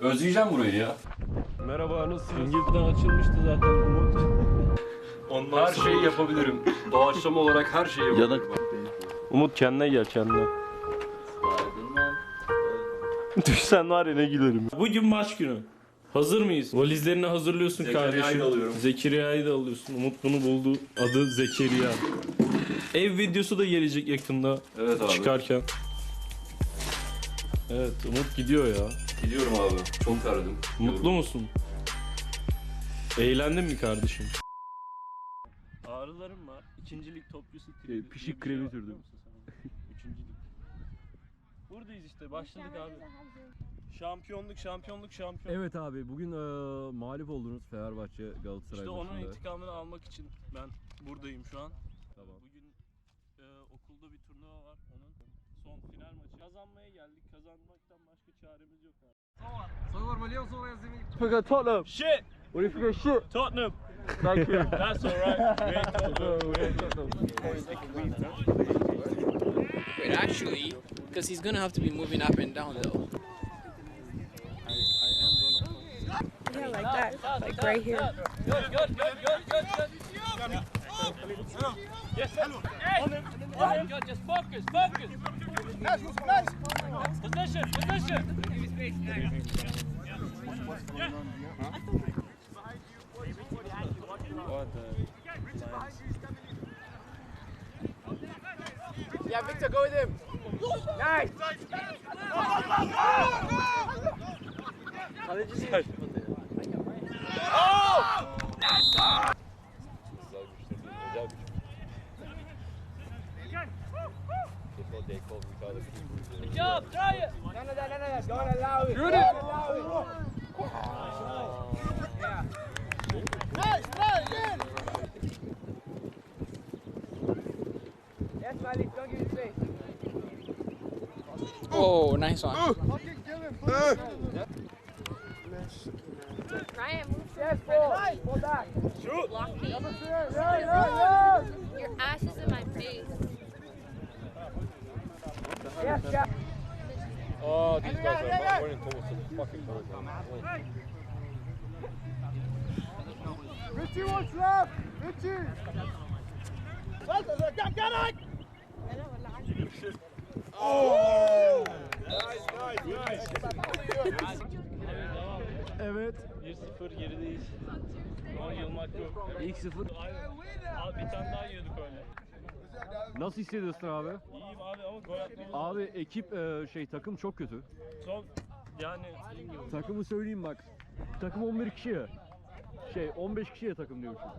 Özleyeceğim burayı ya. Merhaba nasılsınız? İngiliz'den açılmıştı zaten Umut. Ondan Her şeyi yapabilirim. Doğaçlama olarak her şeyi yapabilirim. Umut kendine gel kendine. Düşsen var ya ne gülerim. Bugün maç günü. Hazır mıyız? Valizlerini hazırlıyorsun Zekeriya'yı kardeşim. da alıyorum. Zekeriya'yı da alıyorsun. Umut bunu buldu. Adı Zekeriya. Ev videosu da gelecek yakında. Evet abi. Çıkarken. Evet Umut gidiyor ya. Gidiyorum abi. Çok terledim. Mutlu musun? Eğlendin mi kardeşim? Ağrılarım var. İkincilik topçusu Şey, pişik kremi sürdüm. Üçüncülük. Buradayız işte başladık abi. Şampiyonluk şampiyonluk şampiyon. Evet abi bugün e, mağlup oldunuz Fenerbahçe Galatasaray İşte onun maçında. intikamını almak için ben buradayım şu an. Tamam. Bugün e, okulda bir turnuva var. Onun son final maçı. Kazanmaya geldik. Kazanmaktan başka çaremiz yok abi. Forgot Tottenham. Shit! What if you shit? Tottenham! Thank you. That's alright. Great Tottenham. Wait, actually, because he's gonna have to be moving up and down though. Yeah, like that. Like right here. Good, good, good, good, good, good. Yes, sir. On him, on him. Just focus, focus. Position, position. Yeah, Victor, go with him. Nice. Good Don't allow it. Shoot it. Oh, nice one. Uh, uh. Ryan, move yes, ball. Back. Shoot. Block me. Yeah, yeah, yeah. Your ass is in my face. Yes, yeah. Oh, these guys are not wearing total fucking clothes. Richie, what's left? Richie. Evet. 1-0 gerideyiz. Ama yılmak yok. İlk sıfır. Abi bir tane daha yiyorduk öyle. Nasıl hissediyorsun abi? İyiyim abi ama gol atmamız Abi ekip e, şey takım çok kötü. son yani Takımı söyleyeyim bak. Takım 11 kişi ya. Şey 15 kişiye takım diyormuşum.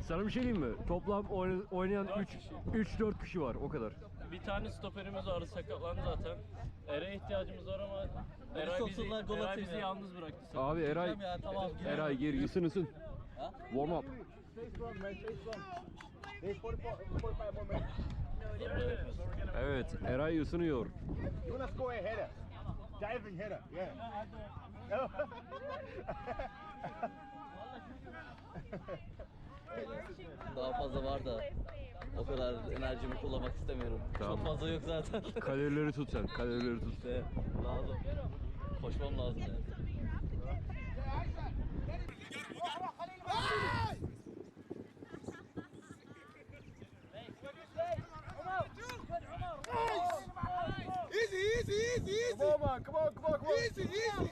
Sana bir şey diyeyim mi? Toplam oyna- oynayan 3 3-4 kişi var o kadar. bir tane stoperimiz vardı sakatlandı zaten. Eray'a ihtiyacımız var ama Eray bizi, Eray bizi yalnız bıraktı. Abi Eray Eray geri ısın ısın. Warm up. Evet, Eray ısınıyor. You want to score a header. Diving header, yeah. Daha fazla var da o kadar enerjimi kullanmak istemiyorum. Tamam. Çok fazla yok zaten. Kalorileri tut sen, kalorileri tut. İşte lazım. Koşmam lazım yani. Come on, man. Come on, come on, come on. Easy, easy.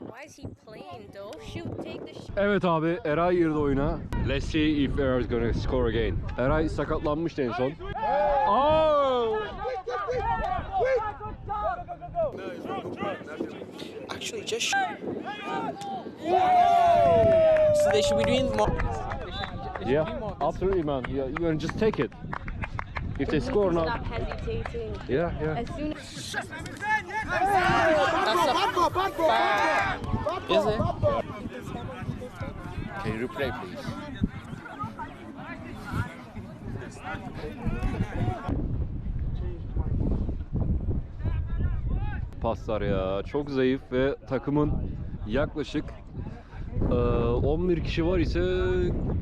Why is he playing though? Shoot, take the shot. Evet abi, Eray girdi oyuna. Let's see if Eray's gonna score again. Eray sakatlanmıştı en son. Oh! Actually, just shoot. So they should be doing more. Yeah, absolutely man. Yeah, you gonna just take it. If they score. Stop hesitating. Yeah, yeah. As soon as That's a Is it? Can you replay please? Paslar ya çok zayıf ve takımın yaklaşık e, 11 kişi var ise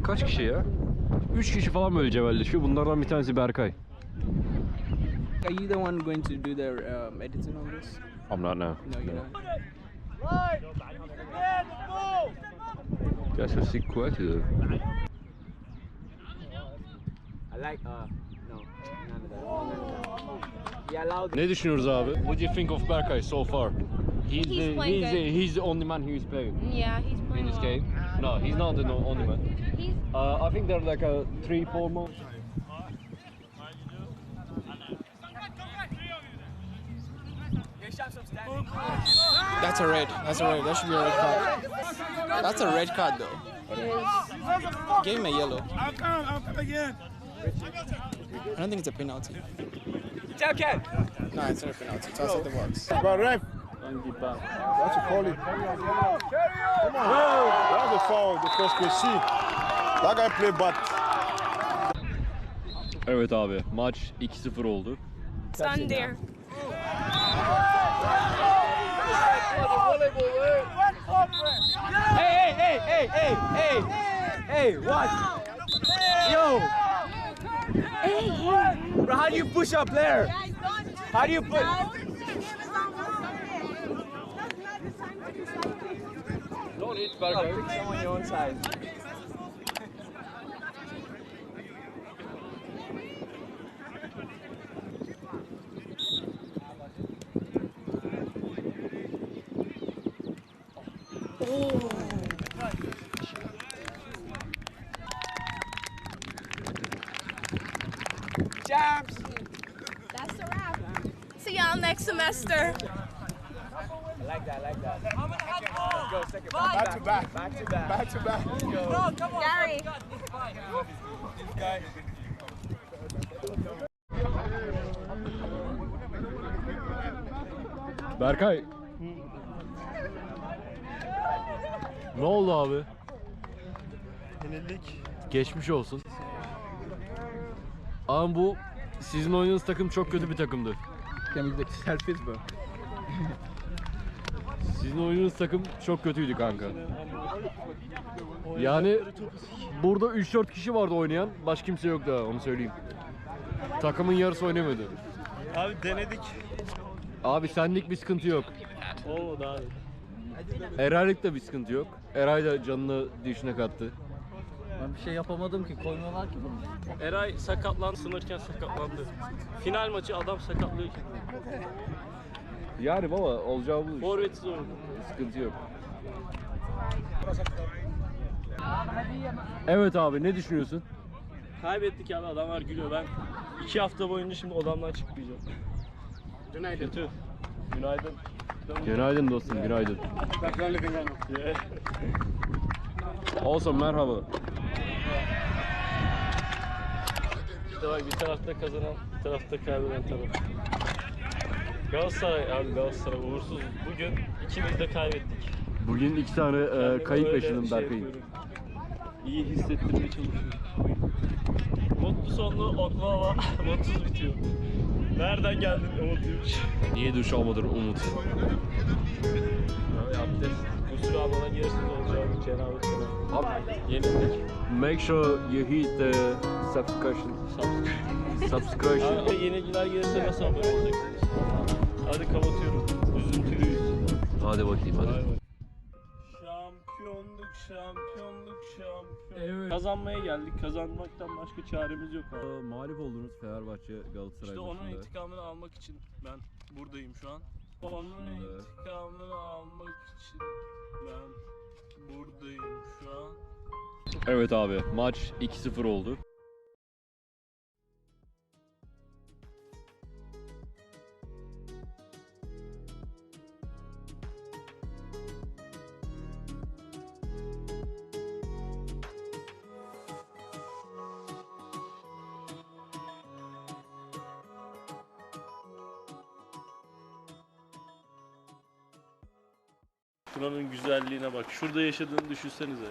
kaç kişi ya? 3 kişi falan böyle cebelleşiyor. Bunlardan bir tanesi Berkay. Are you the one going to do the um, editing on this? I'm not now. No, you're not. Ja, ça c'est quoi que... I like uh no none of that. None of that. Yeah, allowed Ne düşünüyoruz abi? What do you think of Berkay so far? He's, He's the, playing he's, good. the, he's the only man who's playing Yeah, he's in playing this well. game. No, he's not the no- only man. Uh, I think there are like a three, four more. That's a red. That's a red. That should be a red card. That's a red card though. Give him a yellow. I'll come. I'll come again. I don't think it's a penalty. No, it's not a penalty. It's outside the box. But ref. That's a call it. Come on. That first place. See, that guy played bad. Evet abi, maç 2-0 oldu. stand there. Hey, hey, hey, hey, hey, hey, what? Yo! Bro, how do you push up there? How do you put? Don't hit Fix on your own side. Jams! That's a wrap. See y'all next semester. I like that, I like that. Go, second. Back to back. Back to back. Back to back. Let's go. Gary. Berkay. Ne oldu abi? Yenildik. Geçmiş olsun. Ama bu sizin oynadığınız takım çok kötü bir takımdı. Can we selfies, bro? Sizin oynadığınız takım çok kötüydü kanka. Yani burada 3-4 kişi vardı oynayan. Başka kimse yoktu ha, onu söyleyeyim. Takımın yarısı oynamadı. Abi denedik. Abi senlik bir sıkıntı yok. Olmadı abi. Eray'lık da bir sıkıntı yok. Eray da canını dişine kattı. Ben bir şey yapamadım ki koymuyorlar ki bunu. Eray sakatlandı, sınırken sakatlandı. Final maçı adam sakatlıyor ki. Yani baba olacağı bu. Forvetsiz oynadı. Sıkıntı yok. Evet abi ne düşünüyorsun? Kaybettik abi adamlar gülüyor. Ben iki hafta boyunca şimdi odamdan çıkmayacağım. Günaydın. Kötü. Günaydın. Günaydın dostum, günaydın. Olsun merhaba. İşte bak bir tarafta kazanan, bir tarafta kaybeden taraf. Galatasaray abi Galatasaray uğursuz. Bugün ikimiz de kaybettik. Bugün iki tane e, kayıp öyle yaşadım şey Berkay'ın. yapıyorum. İyi hissettirmeye çalışıyorum. Mutlu sonlu oklava mutsuz bitiyor. Nereden geldin umutluymuş. Niye duş almadın Umut? Abi abdest usulü almadan gelirsiniz olacak. Cenab-ı Selam. Abi, Yenildik. make sure you hit the subscription. Subscription. Abi yenilgiler gelirse nasıl abone olacaksınız? Hadi kapatıyorum. Üzüntülüyüz. Hadi bakayım hadi. bay. Şampiyonluk, şampiyonluk, şampiyonluk. Kazanmaya geldik. Kazanmaktan başka çaremiz yok abi. Mağlup oldunuz Fenerbahçe Galatasaray İşte onun maçında. intikamını almak için ben buradayım şu an. Onun Evet. intikamını almak için ben buradayım şu an. Evet abi maç 2-0 oldu. Buranın güzelliğine bak. Şurada yaşadığını düşünsenize ya.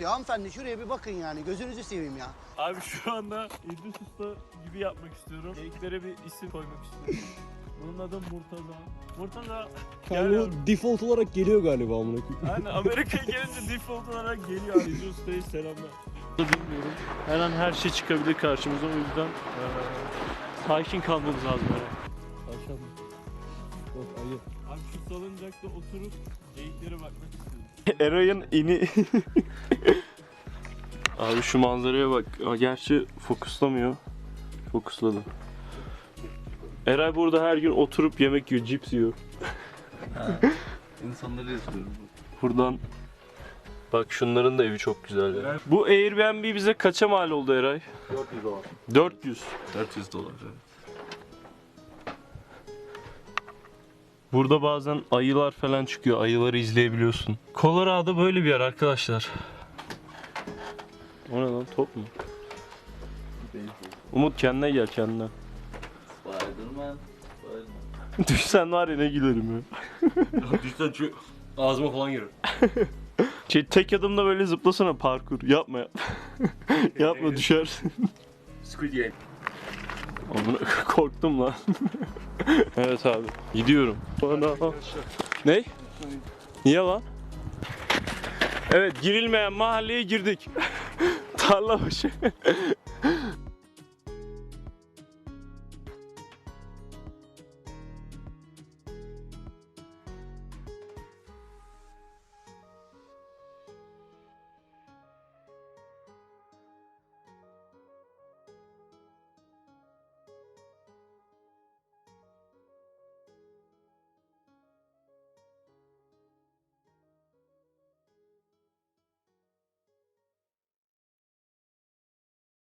Ya hanımefendi şuraya bir bakın yani gözünüzü seveyim ya. Abi şu anda İdris Usta gibi yapmak istiyorum. Eklere bir isim koymak istiyorum. Bunun adı Murtaza. Murtaza gel default olarak geliyor galiba amına Aynen Amerika'ya gelince default olarak geliyor abi. İdris Usta'ya selamlar. Bilmiyorum. Her an her şey çıkabilir karşımıza o yüzden eee, sakin kalmamız lazım. Yani. Salıncakta oturup geyiklere bakmak istiyorum. Eray'ın ini. Abi şu manzaraya bak. Gerçi fokuslamıyor. Fokusladı. Eray burada her gün oturup yemek yiyor, cips yiyor. İnsanları yazıyorum. Buradan Bak şunların da evi çok güzel ya. Bu Airbnb bize kaça mal oldu Eray? 400 dolar. 400. 400 dolar. Burada bazen ayılar falan çıkıyor. Ayıları izleyebiliyorsun. Colorado böyle bir yer arkadaşlar. O ne lan top mu? Umut kendine gel kendine. Spiderman. Düşsen var ya ne gülerim ya. Düşten şu ağzıma falan girer. Şey, tek adımda böyle zıplasana parkur. Yapma yap. Yapma düşersin. Squid Game. Amına korktum lan. evet abi. Gidiyorum. Bana. Ne? Niye lan? Evet girilmeyen mahalleye girdik. Tarla başı.